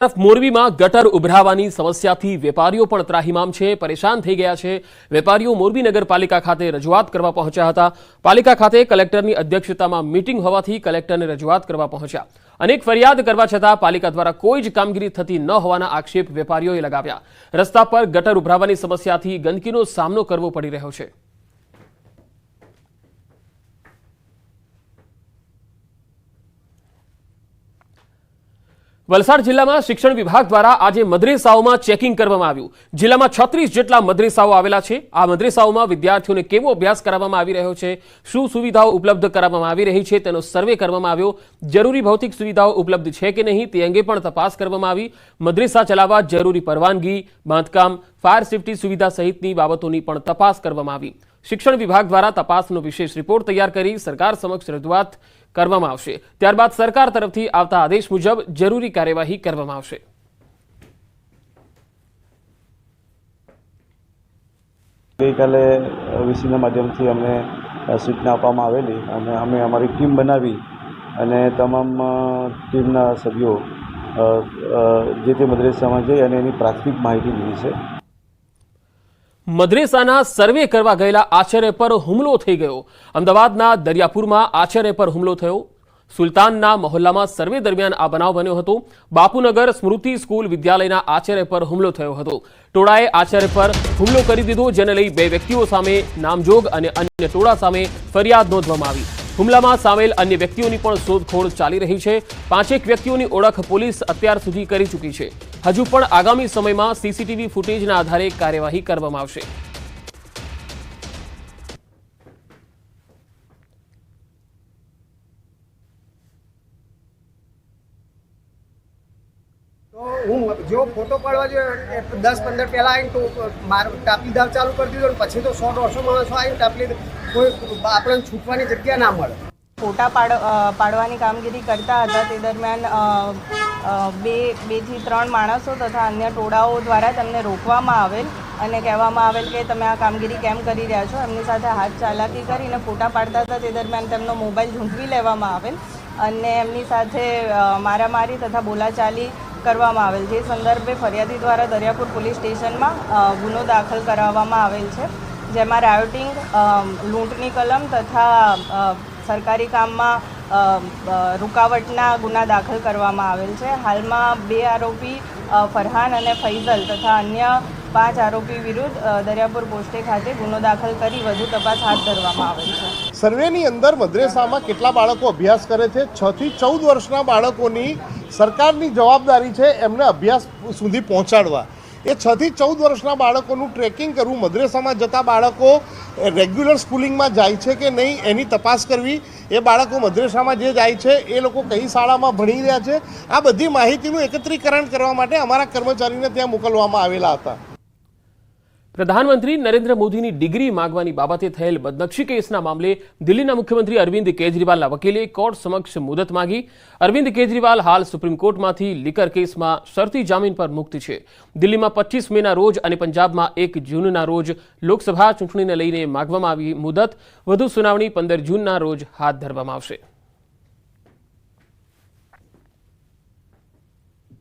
તરફ મોરબીમાં ગટર ઉભરાવાની સમસ્યાથી વેપારીઓ પણ ત્રાહિમામ છે, પરેશાન થઈ ગયા છે. વેપારીઓ મોરબી નગરપાલિકા ખાતે રજૂઆત કરવા પહોંચ્યા હતા. પાલિકા ખાતે કલેક્ટરની અધ્યક્ષતામાં મીટિંગ હોવાથી કલેક્ટરને રજૂઆત કરવા પહોંચ્યા. અનેક ફરિયાદ કરવા છતાં પાલિકા દ્વારા કોઈ જ કામગીરી થતી ન હોવાના આક્ષેપ વેપારીઓએ લગાવ્યા. રસ્તા પર ગટર ઉભરાવાની સમસ્યાથી ગંદકીનો સામનો કરવો પડી રહ્યો છે. વલસાડ જિલ્લામાં શિક્ષણ વિભાગ દ્વારા આજે મદ્રેસાઓમાં ચેકિંગ કરવામાં આવ્યું. જિલ્લામાં છત્રીસ જેટલા મદ્રેસાઓ આવેલા છે. આ મદ્રેસાઓમાં વિદ્યાર્થીઓને કેવો અભ્યાસ કરાવવામાં આવી રહ્યો છે? શું સુવિધાઓ ઉપલબ્ધ કરાવવામાં આવી રહી છે? તેનો સર્વે કરવામાં આવ્યો. જરૂરી ભૌતિક સુવિધાઓ ઉપલબ્ધ છે કે નહીં તે અંગે પણ તપાસ કરવામાં આવી. મદ્રેસા ચલાવવા જરૂરી પરવાનગી, બાંધકામ, ફાયર સેફટી સુવિધા સહિતની બાબતોની પણ તપાસ કરવામાં આવી. શિક્ષણ વિભાગ દ્વારા તપાસનો વિશેષ રિપોર્ટ તૈયાર કરી સરકાર સમક્ષ રજૂઆત કરવામાં આવશે. ત્યારબાદ સરકાર તરફથી આવતા આદેશ મુજબ જરૂરી કાર્યવાહી કરવામાં આવશે. ગઈકાલે વીસીના માધ્યમથી અમને સૂચના આપવામાં આવેલી અને અમે અમારી ટીમ બનાવી અને તમામ ટીમના સભ્યો જે તે મદ્રેસામાં જઈ અને એની પ્રાથમિક માહિતી લીધી છે. મદ્રેસાના સર્વે કરવા ગયેલા આચાર્ય પર હુમલો થઈ ગયો. અમદાવાદના દરિયાપુરમાં આચાર્ય પર હુમલો થયો. સુલતાનના મહોલ્લામાં સર્વે દરમિયાન આ બનાવ બન્યો હતો. બાપુનગર સ્મૃતિ સ્કૂલ વિદ્યાલયના આચાર્ય પર હુમલો થયો હતો. ટોળાએ આચાર્ય પર હુમલો કરી દીધો, જેને લઈ બે વ્યક્તિઓ સામે નામજોગ અને અન્ય ટોળા સામે ફરિયાદ નોંધવામાં આવી. હુમલામાં સામેલ અન્ય વ્યક્તિઓની પણ શોધખોળ ચાલી રહી છે. પાંચેક વ્યક્તિઓની ઓળખ પોલીસ અત્યાર સુધી કરી ચૂકી છે. હજુ પણ આગામી સમયમાં સીસીટીવી ફૂટેજના આધારે કાર્યવાહી કરવામાં આવશે. હું જો ફોટો પાડવા જોઈએ દસ પંદર પહેલાં આવીને તો મારું ટાપલી દાવ ચાલુ કરી દીધો પછી તો સો દોઢસો માણસો આવીને ટાપલી કોઈ આપણને છૂટવાની જગ્યા ના મળે. ફોટા પાડ પાડવાની કામગીરી કરતા હતા. તે દરમિયાન બે, બેથી ત્રણ માણસો તથા અન્ય ટોળાઓ દ્વારા તેમને રોકવામાં આવેલ અને કહેવામાં આવેલ કે તમે આ કામગીરી કેમ કરી રહ્યા છો? એમની સાથે હાથ ચાલાકી કરીને ફોટા પાડતા હતા. તે દરમિયાન તેમનો મોબાઈલ ઝૂંટવી લેવામાં આવેલ અને એમની સાથે મારામારી તથા બોલાચાલી કરવામાં આવેલ. જે સંદર્ભે ફરિયાદી દ્વારા દરિયાપુર પોલીસ સ્ટેશનમાં ગુનો દાખલ કરાવવામાં આવેલ છે. જેમાં રાયોટિંગ લૂંટની કલમ તથા સરકારી કામમાં રૂકાવટના ગુના દાખલ કરવામાં આવેલ છે. હાલમાં બે આરોપી ફરહાન અને ફૈઝલ તથા અન્ય પાંચ આરોપી વિરુદ્ધ દરિયાપુર પોસ્ટે ખાતે ગુનો દાખલ કરી વધુ તપાસ હાથ ધરવામાં આવેલ છે. સર્વેની અંદર મદ્રેસામાં કેટલા બાળકો અભ્યાસ કરે છે? છ થી ચૌદ વર્ષના બાળકોની સરકારની જવાબદારી છે એમને અભ્યાસ સુધી પહોંચાડવા. એ છથી ચૌદ વર્ષના બાળકોનું ટ્રેકિંગ કરવું. મદ્રેસામાં જતા બાળકો રેગ્યુલર સ્કૂલિંગમાં જાય છે કે નહીં એની તપાસ કરવી. એ બાળકો મદ્રેસામાં જે જાય છે, એ લોકો કઈ શાળામાં ભણી રહ્યા છે, આ બધી માહિતીનું એકત્રીકરણ કરવા માટે અમારા કર્મચારીને ત્યાં મોકલવામાં આવેલા હતા. પ્રધાનમંત્રી નરેન્દ્ર મોદીની ડિગ્રી માંગવાની બાબતે થયેલ બદનક્ષી કેસના મામલે દિલ્હીના મુખ્યમંત્રી અરવિંદ કેજરીવાલના વકીલે કોર્ટ સમક્ષ મુદત માંગી. અરવિંદ કેજરીવાલ હાલ સુપ્રીમ કોર્ટમાંથી લીકર કેસમાં શરતી જામીન પર મુક્ત છે. દિલ્હીમાં પચીસ મેના રોજ અને પંજાબમાં એક જૂનના રોજ લોકસભા ચૂંટણીને લઈને માંગવામાં આવી મુદત. વધુ સુનાવણી પંદર જૂનના રોજ હાથ ધરવામાં આવશે.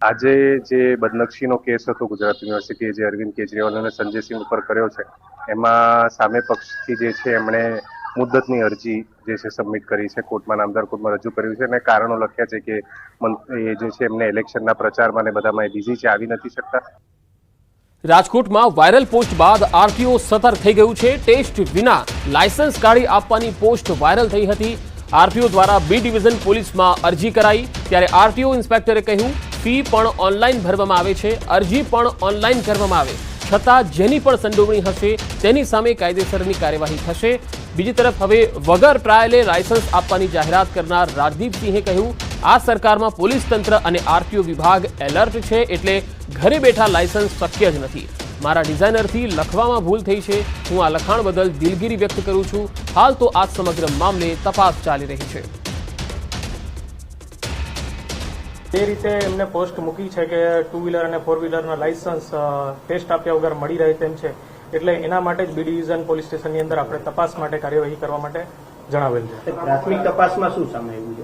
આજે જે બદનક્ષીનો કેસ હતો ગુજરાત યુનિવર્સિટીએ જે અરવિંદ કેજરીવાલ અને સંજયસિંહ ઉપર કર્યો છે, એમાં સામે પક્ષથી જે છે એમણે મુદ્દતની અરજી જે છે સબમિટ કરી છે, કોર્ટમાં નામદાર કોર્ટમાં રજૂ કર્યું છે અને કારણો લખ્યા છે કે એ જે છે એમને ઇલેક્શનના પ્રચારમાં ને બધામાં એ બિઝી છે, આવી નથી શકતા. રાજકોટમાં વાયરલ પોસ્ટ બાદ આરટીઓ સતર્ક થઈ ગયું છે, ટેસ્ટ વિના લાયસન્સ કાઢી આપવાની પોસ્ટ વાયરલ થઈ હતી. આરટીઓ દ્વારા બી ડિવિઝન પોલીસમાં અરજી કરાઈ, ત્યારે આરટીઓ ઇન્સ્પેક્ટરે કહ્યું ફી પણ ઓનલાઈન ભરવામાં આવે છે, અરજી પણ ઓનલાઈન કરવામાં આવે. છતાં જેની પણ સંડોવણી હશે, તેની સામે કાયદેસરની કાર્યવાહી થશે. બીજી તરફ હવે વગર ટ્રાયલે લાયસન્સ આપવાની જાહેરાત કરનાર રાજદીપસિંહે કહ્યું, આ સરકારમાં પોલીસ તંત્ર અને આરટીઓ વિભાગ એલર્ટ છે એટલે ઘરે બેઠા લાયસન્સ શક્ય જ નથી. મારા ડિઝાઇનરથી લખવામાં ભૂલ થઈ છે. હું આ લખાણ બદલ દિલગીરી વ્યક્ત કરું છું. હાલ તો આ સમગ્ર મામલે તપાસ ચાલી રહી છે. તે રીતે એમને પોસ્ટ મૂકી છે કે ટુ વ્હીલર અને ફોર વ્હીલરના લાયસન્સ ટેસ્ટ આપ્યા વગર મળી રહે તેમ છે. એટલે એના માટે જ બી ડિવિઝન પોલીસ સ્ટેશનની અંદર આપણે તપાસ માટે કાર્યવાહી કરવા માટે જણાવેલ છે. પ્રાથમિક તપાસમાં શું સામે આવ્યું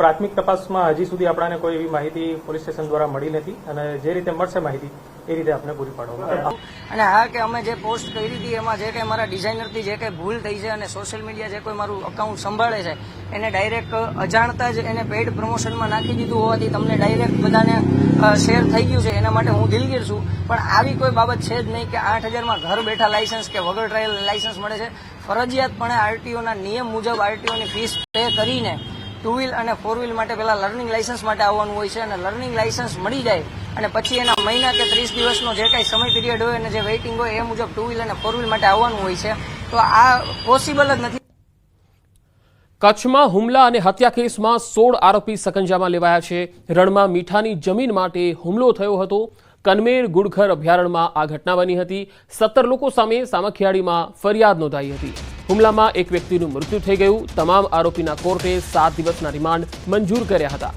પ્રાથમિક તપાસમાં હજી સુધી આપણાને કોઈ એવી માહિતી પોલીસ સ્ટેશન દ્વારા મળી નથી અને જે રીતે મળશે માહિતી એ રીતે આપણે પૂરી પાડવામાં અને હા કે અમે જે પોસ્ટ કરી હતી, એમાં જે કંઈ મારા ડિઝાઇનરથી જે કંઈ ભૂલ થઈ છે અને સોશિયલ મીડિયા જે કોઈ મારું અકાઉન્ટ સંભાળે છે, એને ડાયરેક્ટ અજાણતા જ એને પેઇડ પ્રમોશનમાં નાખી દીધું હોવાથી તમને ડાયરેક્ટ બધાને શેર થઈ ગયું છે. એના માટે હું દિલગીર છું. પણ આવી કોઈ બાબત છે જ નહીં કે આઠ હજારમાં ઘર બેઠા લાયસન્સ કે વગર ટ્રાયલ લાયસન્સ મળે છે. ફરજિયાતપણે આરટીઓના નિયમ મુજબ આરટીઓની ફીસ પે કરીને ટુ વ્હીલ અને ફોર વ્હીલ માટે પહેલાં લર્નિંગ લાયસન્સ માટે આવવાનું હોય છે અને લર્નિંગ લાયસન્સ મળી જાય અને પછી એના મહિના કે ત્રીસ દિવસનો જે કાંઈ સમય પીરિયડ હોય અને જે વેઇટિંગ હોય એ મુજબ ટુ વ્હીલ અને ફોર વ્હીલ માટે આવવાનું હોય છે. તો આ પોસિબલ જ નથી. કચ્છમાં હુમલા અને હત્યા કેસમાં સોળ આરોપી સકંજામાં લેવાયા છે. રણમાં મીઠાની જમીન માટે હુમલો થયો હતો. કનમેર ગુડખર અભયારણ્યમાં આ ઘટના બની હતી. સત્તર લોકો સામે સામખિયાળીમાં ફરિયાદ નોંધાઈ હતી. હુમલામાં એક વ્યક્તિનું મૃત્યુ થઈ ગયું. તમામ આરોપીના કોર્ટે સાત દિવસના રિમાન્ડ મંજૂર કર્યા હતા.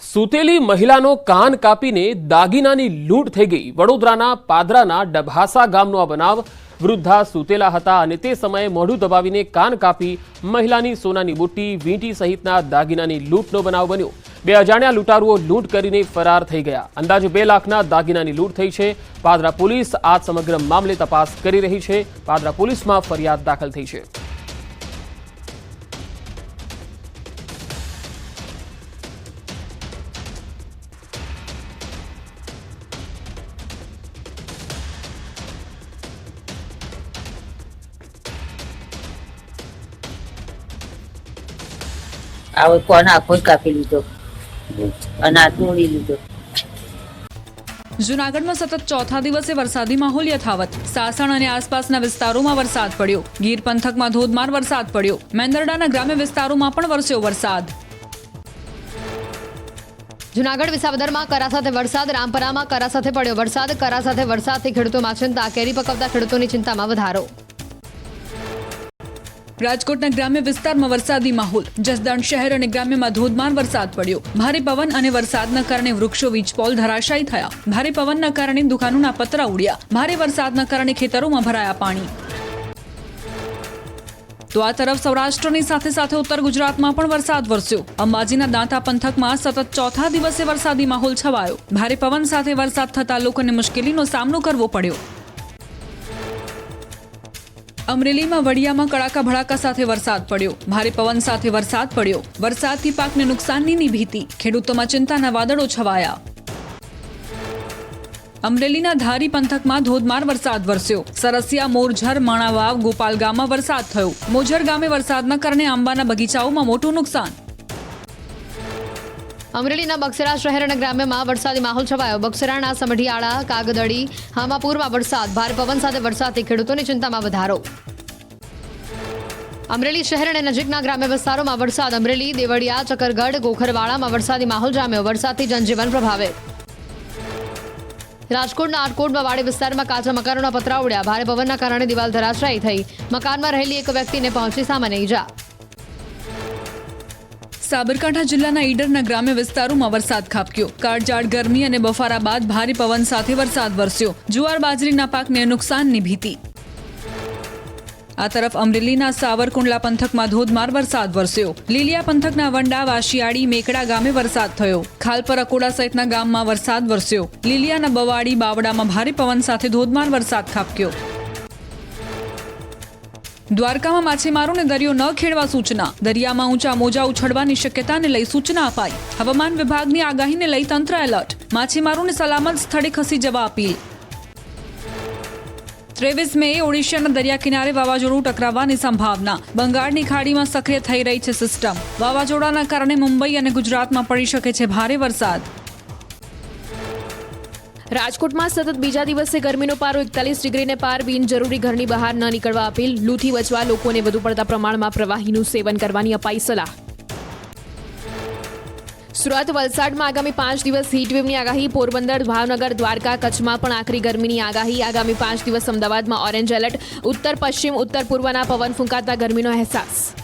સૂતેલી મહિલાનો કાન કાપીને દાગીનાની લૂંટ થઈ ગઈ. વડોદરાના પાદરાના ડભાસા ગામનો આ બનાવ વૃદ્ધા સૂતેલા હતા અને તે સમયે મોઢું દબાવીને કાન કાપી મહિલાની સોનાની બુટ્ટી, વીંટી સહિતના દાગીનાની લૂંટનો બનાવ બન્યો. બે અજાણ્યા લૂંટારુઓ લૂંટ કરીને ફરાર થઈ ગયા. અંદાજે બે લાખના દાગીનાની લૂંટ થઈ છે. પાદરા પોલીસ આ સમગ્ર મામલે તપાસ કરી રહી છે. પાદરા પોલીસમાં ફરિયાદ દાખલ થઈ છે. આ કોણ આખો જ કાપી લીધો? અને આ તોડી લીધો. જુનાગઢમાં સતત ચોથા દિવસે વરસાદી માહોલ યથાવત. સાસણ અને આસપાસના વિસ્તારોમાં વરસાદ પડ્યો. ગીર પંથકમાં ધોધમાર વરસાદ પડ્યો. મેંદરડાના ગ્રામ્ય વિસ્તારોમાં પણ વરસ્યો વરસાદ. જુનાગઢ વિસાવદરમાં કરા સાથે વરસાદ રામપરામાં કરા સાથે પડ્યો વરસાદ. કરા સાથે વરસાદથી ખેડૂતોમાં ચિંતા કેરી પકવતા ખેડૂતોની ચિંતામાં વધારો. રાજકોટના ગ્રામ્ય વિસ્તારમાં વરસાદી માહોલ. જસદણ શહેર અને ગ્રામ્યમાં ધોધમાર વરસાદ પડ્યો. ભારે પવન અને વરસાદના કારણે વૃક્ષો વીજપોલ ધરાશાયી થયા. ભારે પવનના કારણે દુકાનોના પતરા ઉડ્યા. ભારે વરસાદના કારણે ખેતરોમાં ભરાયા પાણી. તો આ તરફ સૌરાષ્ટ્રની સાથે સાથે ઉત્તર ગુજરાતમાં પણ વરસાદ વરસ્યો. અંબાજીના દાંતા પંથકમાં સતત ચોથા દિવસે વરસાદી માહોલ છવાયો. ભારે પવન સાથે વરસાદ થતા લોકોને મુશ્કેલીનો સામનો કરવો પડ્યો. અમરેલીમાં વડિયામાં કડાકા ભડાકા સાથે વરસાદ પડ્યો. ભારે પવન સાથે વરસાદ પડ્યો. વરસાદથી પાકને નુકસાનની ભીતિ. ખેડૂતોમાં ચિંતાના વાદળો છવાયા. અમરેલીના ધારી પંથકમાં ધોધમાર વરસાદ વરસ્યો. સરસિયા, મોરઝર, માણાવાવ ગોપાલ ગામમાં વરસાદ થયો. મોજર ગામે વરસાદના કારણે આંબાના બગીચાઓમાં મોટું નુકસાન. અમરેલીના બક્સરા શહેર અને ગ્રામ્યમાં વરસાદી માહોલ છવાયો. બક્સરાના સમઢિયાળા, કાગદડી, હામાપુરમાં વરસાદ. ભારે પવન સાથે વરસાદથી ખેડૂતોની ચિંતામાં વધારો. અમરેલી શહેર અને નજીકના ગ્રામ્ય વિસ્તારોમાં વરસાદ. અમરેલી, દેવળિયા, ચકરગઢ, ગોખરવાડામાં વરસાદી માહોલ જામ્યો. વરસાદથી જનજીવન પ્રભાવે. રાજકોટના આટકોટમાં વાડી વિસ્તારમાં કાચા મકાનોના પતરા ઉડ્યા. ભારે પવનના કારણે દિવાલ ધરાશાયી થઈ. મકાનમાં રહેલી એક વ્યક્તિને પહોંચી સામાન્ય ઈજા. સાબરકાંઠા જિલ્લાના ઈડરના ગ્રામ્ય વિસ્તારોમાં વરસાદ ખાબક્યો. કાળજાળ ગરમી અને બફારા બાદ ભારે પવન સાથે વરસાદ વરસ્યો. જુવાર બાજરીના પાકને નુકસાનની ભીતિ. આ તરફ અમરેલીના સાવરકુંડલા પંથકમાં ધોધમાર વરસાદ વરસ્યો. લીલિયા પંથકના વંડા, વાશિયાળી, મેકડા ગામે વરસાદ થયો. ખાલપર અકોડા સહિતના ગામમાં વરસાદ વરસ્યો. લીલિયાના બવાડી, બાવડામાં ભારે પવન સાથે ધોધમાર વરસાદ ખાબક્યો. દ્વારકામાં માછીમારોને દરિયો ન ખેડવા સૂચના. દરિયામાં ઊંચા મોજા ઉછળવાની શક્યતાને લઈ સૂચના અપાઈ. હવામાન વિભાગની આગાહીને લઈ તંત્ર એલર્ટ. માછીમારોને સલામત સ્થળે ખસી જવા અપીલ. ત્રેવીસ મે ઓડિશાના દરિયા કિનારે વાવાઝોડું ટકરાવવાની સંભાવના. બંગાળની ખાડીમાં સક્રિય થઈ રહી છે સિસ્ટમ. વાવાઝોડાના કારણે મુંબઈ અને ગુજરાતમાં પડી શકે છે ભારે વરસાદ. રાજકોટમાં સતત બીજા દિવસે ગરમીનો પારો એકતાલીસ ડિગ્રીને પાર. બિનજરૂરી ઘરની બહાર ન નીકળવા અપીલ. લૂથી બચવા લોકોને વધુ પડતા પ્રમાણમાં પ્રવાહીનું સેવન કરવાની અપાઈ સલાહ. સુરત વલસાડમાં આગામી પાંચ દિવસ હીટવેવની આગાહી. પોરબંદર, ભાવનગર, દ્વારકા કચ્છમાં પણ આખરી ગરમીની આગાહી. આગામી પાંચ દિવસ અમદાવાદમાં ઓરેન્જ એલર્ટ ઉત્તર, પશ્ચિમ, ઉત્તર પૂર્વના પવન ફૂંકાતા ગરમીનો અહેસાસ.